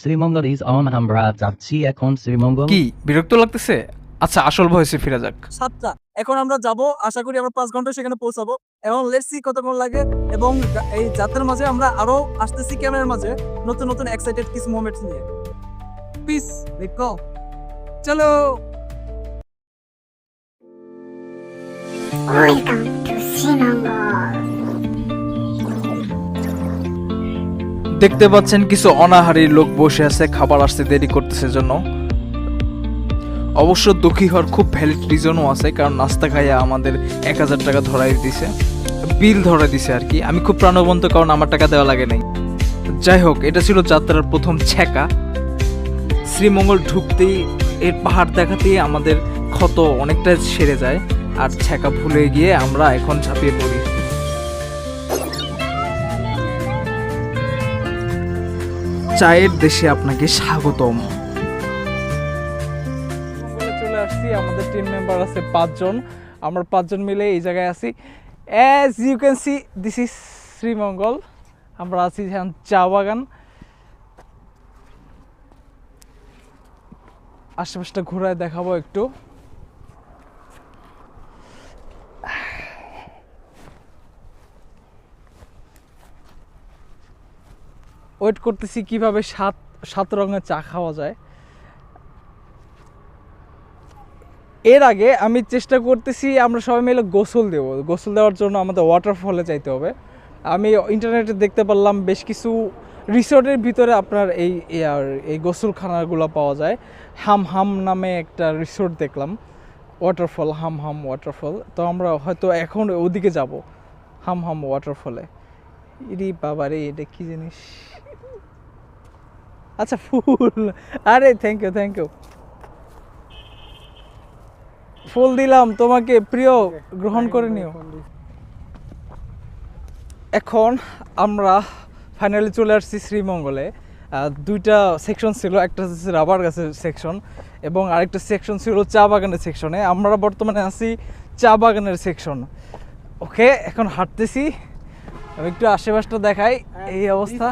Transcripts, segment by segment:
Sreemangal is on আমরা যাচ্ছি এখন শ্রীমঙ্গল। কি বিরক্ত লাগতেছে? আচ্ছা আসল ভয়েসে ফিরে যাক। সাতটা। এখন আমরা যাব আশা করি আমরা পাঁচ ঘণ্টা সেখানে পৌঁছাবো। এবং লেটস সি কতক্ষণ লাগে। এবং এই যাত্রার মাঝে আমরা আরও আসতেছি ক্যামেরার মাঝে নতুন নতুন এক্সাইটেড কিছু মোমেন্টস নিয়ে। পিস দেখো চলো। Welcome to Sinangol. দেখতে পাচ্ছেন কিছু অনাহারী লোক বসে আছে, খাবার আসতে দেরি করতেছে জন্য। অবশ্য দুঃখী হওয়ার খুব ভ্যালিড রিজনও আছে, কারণ নাস্তা খাইয়া আমাদের এক হাজার টাকা ধরাই দিছে। বিল ধরে দিছে আর কি। আমি খুব প্রাণবন্ত, কারণ আমার টাকা দেওয়া লাগে নাই। যাই হোক, এটা ছিল যাত্রার প্রথম ছ্যাকা। শ্রীমঙ্গল ঢুকতেই এর পাহাড় দেখাতেই আমাদের ক্ষত অনেকটা সেরে যায়। আর ছ্যাকা ভুলে গিয়ে আমরা এখন ঝাঁপিয়ে পড়ি। চায়ের দেশে আপনাকে স্বাগতম। চলে আসছি, আমাদের টিম মেম্বার আছে পাঁচজন। আমরা পাঁচজন মিলে এই জায়গায় আছি। As you can see this is Sreemangal. আমরা আছি এখন চা বাগান। আশেপাশটা ঘোরায় দেখাবো একটু। ওয়েট করতেছি কীভাবে সাত সাত রঙের চা খাওয়া যায়। এর আগে আমি চেষ্টা করতেছি আমরা সবাই মিলে গোসল দেব। গোসল দেওয়ার জন্য আমাদের ওয়াটারফলে যাইতে হবে। আমি ইন্টারনেটে দেখতে পারলাম বেশ কিছু রিসোর্টের ভিতরে আপনার এই এই গোসলখানাগুলো পাওয়া যায়। হাম হাম নামে একটা রিসোর্ট দেখলাম। ওয়াটারফল হাম হাম ওয়াটারফল তো আমরা হয়তো এখন ওদিকে যাব। হাম হাম ওয়াটারফলে ইরি বাবা রে এটা কি জিনিস? আচ্ছা ফুল। আরে থ্যাংক ইউ থ্যাংক ইউ ফুল দিলাম তোমাকে প্রিয় গ্রহণ করে নিও। এখন আমরা ফাইনালি চলে আসছি শ্রীমঙ্গলে। দুইটা সেকশন ছিল একটা হচ্ছে রাবার গাছের সেকশন এবং আরেকটা সেকশন ছিল চা বাগানের সেকশনে আমরা বর্তমানে আছি চা বাগানের সেকশন ওকে এখন হাঁটতেছি। আমি একটু আশেপাশটা দেখাই। এই অবস্থা।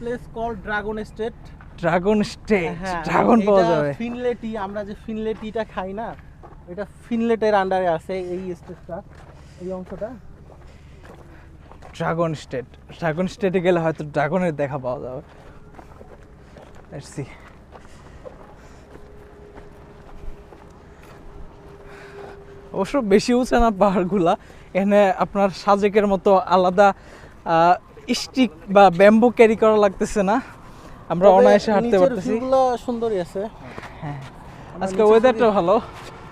Place call dragon state dragon state হ্যাঁ, ড্রাগন পাওয়া যাবে। ফিনলে টি আমরা যে ফিনলে টিটা খাই না এটা ফিনলেটের আন্ডারে আছে এই স্টেটটা এই অংশটা। ড্রাগন স্টেট ড্রাগন স্টেটে গেলে হয়তো ড্রাগনের দেখা পাওয়া যাবে। See. অবশ্য বেশি উঁচু না পাহাড়গুলা এখানে আপনার সাজেকের মতো আলাদা স্টিক বা ব্যাম্বু ক্যারি করা লাগতেছে না। আমরা অনায়াসে হাঁটতে পারতেছি। সুন্দরই আছে। আমরা আজকে ওয়েদারটা ভালো।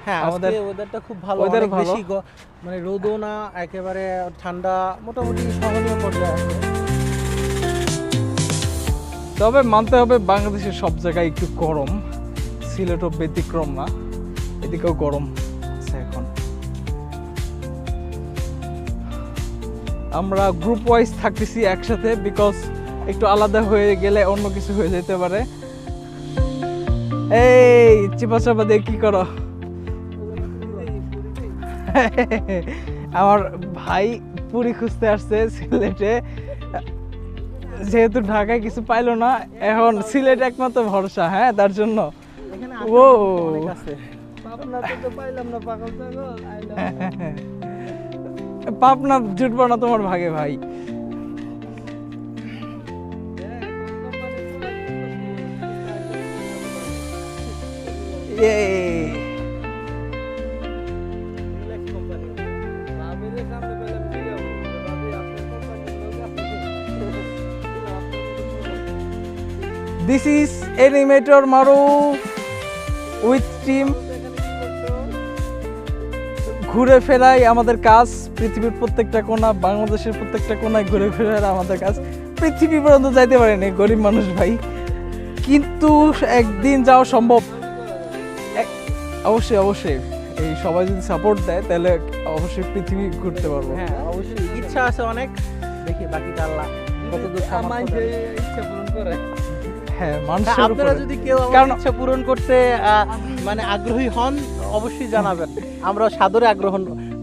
হ্যাঁ আমাদের ওয়েদারটা খুব ভালো অনেক ভালো। বেশি মানে রোদও না একেবারে ঠান্ডা মোটামুটি সহনীয় পর্যায়ে আছে। তবে মানতে হবে বাংলাদেশের সব জায়গায় একটু গরম। সিলেটও ব্যতিক্রম না এদিকেও গরম আছে এখন। আমরা গ্রুপ ওয়াইজ থাকতেছি একসাথে বিকজ একটু আলাদা হয়ে গেলে অন্য কিছু হয়ে যেতে পারে। এই চিপা চাপা দিয়ে কি করো? আমার ভাই পুরি খুঁজতে আসছে সিলেটে। যেহেতু ঢাকায় কিছু পাইলো না এখন সিলেট একমাত্র ভরসা হ্যাঁ তার জন্য। ও। পাপনা জুটবো না তোমার ভাগে ভাই। This is Animator Maruf with team. ঘুরে ফেরাই আমাদের কাজ, পৃথিবীর প্রত্যেকটা কোণা বাংলাদেশের প্রত্যেকটা কোনায় ঘুরে ফেরাই আমাদের কাজ। পৃথিবী পর্যন্ত যাইতে পারেনি, গরিব মানুষ ভাই। কিন্তু একদিন যাওয়া সম্ভব। অবশ্যই অবশ্যই। এই সবাই যদি সাপোর্ট দেয় তাহলে অবশ্যই পৃথিবী ঘুরতে পারব। হ্যাঁ অবশ্যই। ইচ্ছা আছে অনেক। দেখি বাকিটা আল্লাহ কতদূর সামর্থ্য ইচ্ছা পূরণ করে। হ্যাঁ মানুষের আপনারা যদি কেউ আমার ইচ্ছা পূরণ করতে মানে আগ্রহী হন অবশ্যই জানাবেন। আমরা সাদরে আগ্রহ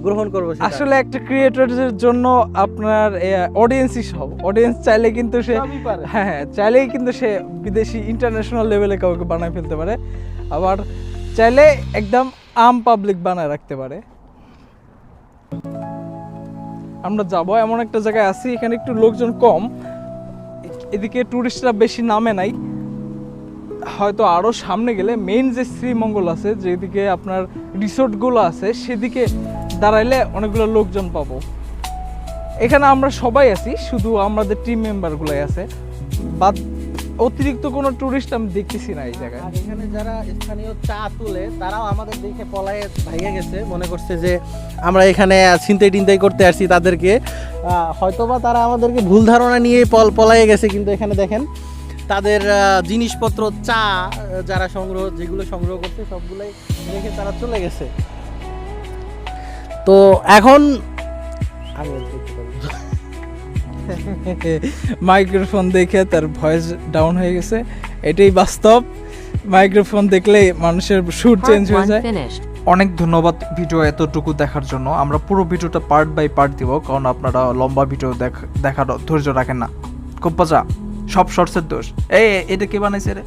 গ্রহণ করব আসলে একটা ক্রিয়েটরের জন্য আপনার অডিয়েন্সই সব। অডিয়েন্স চাইলে কিন্তু সে হ্যাঁ হ্যাঁ চাইলেই কিন্তু সে বিদেশি ইন্টারন্যাশনাল লেভেলে কাউকে বানায় ফেলতে পারে। আবার চাইলে একদম আম পাবলিক বানায় রাখতে পারে। আমরা যাব, এমন একটা জায়গায় আছি, এখানে একটু লোকজন কম। এদিকে টুরিস্টরা বেশি নামে নাই। হয়তো আরও সামনে গেলে মেইন যে শ্রীমঙ্গল আছে, যেদিকে আপনার রিসোর্টগুলো আছে, সেদিকে দাঁড়াইলে অনেকগুলো লোকজন পাবো। এখানে আমরা সবাই আছি, শুধু আমাদের টিম মেম্বারগুলোই আছে। বাদ অতিরিক্ত কোনো টুরিস্ট আমি দেখতেছি না এই জায়গায়। আর এখানে যারা স্থানীয় চা তুলে, তারাও আমাদের দেখে পলায়ে ভাইগে গেছে, মনে করছে যে আমরা এখানে ছিনতাই টিনতাই করতে আসছি তাদেরকে। হয়তোবা তারা আমাদেরকে ভুল ধারণা নিয়ে পল পলায়ে গেছে, কিন্তু এখানে দেখেন, তাদের জিনিসপত্র, চা যারা সংগ্রহ, যেগুলো সংগ্রহ করছে, সবগুলোই রেখে তারা চলে গেছে। তো এখন আমি মাইক্রোফোন দেখে তার ভয়েস ডাউন হয়ে গেছে। এটাই বাস্তব। মাইক্রোফোন দেখলে মানুষের সুর চেঞ্জ হয়ে যায়। অনেক ধন্যবাদ ভিডিও এতটুকু দেখার জন্য। আমরা পুরো ভিডিওটা পার্ট বাই পার্ট দিব কারণ আপনারা লম্বা ভিডিও দেখ দেখার ধৈর্য রাখেন না। খুব মজা। সব শর্টসের দোষ। এই এটা কে বানাইছে রে?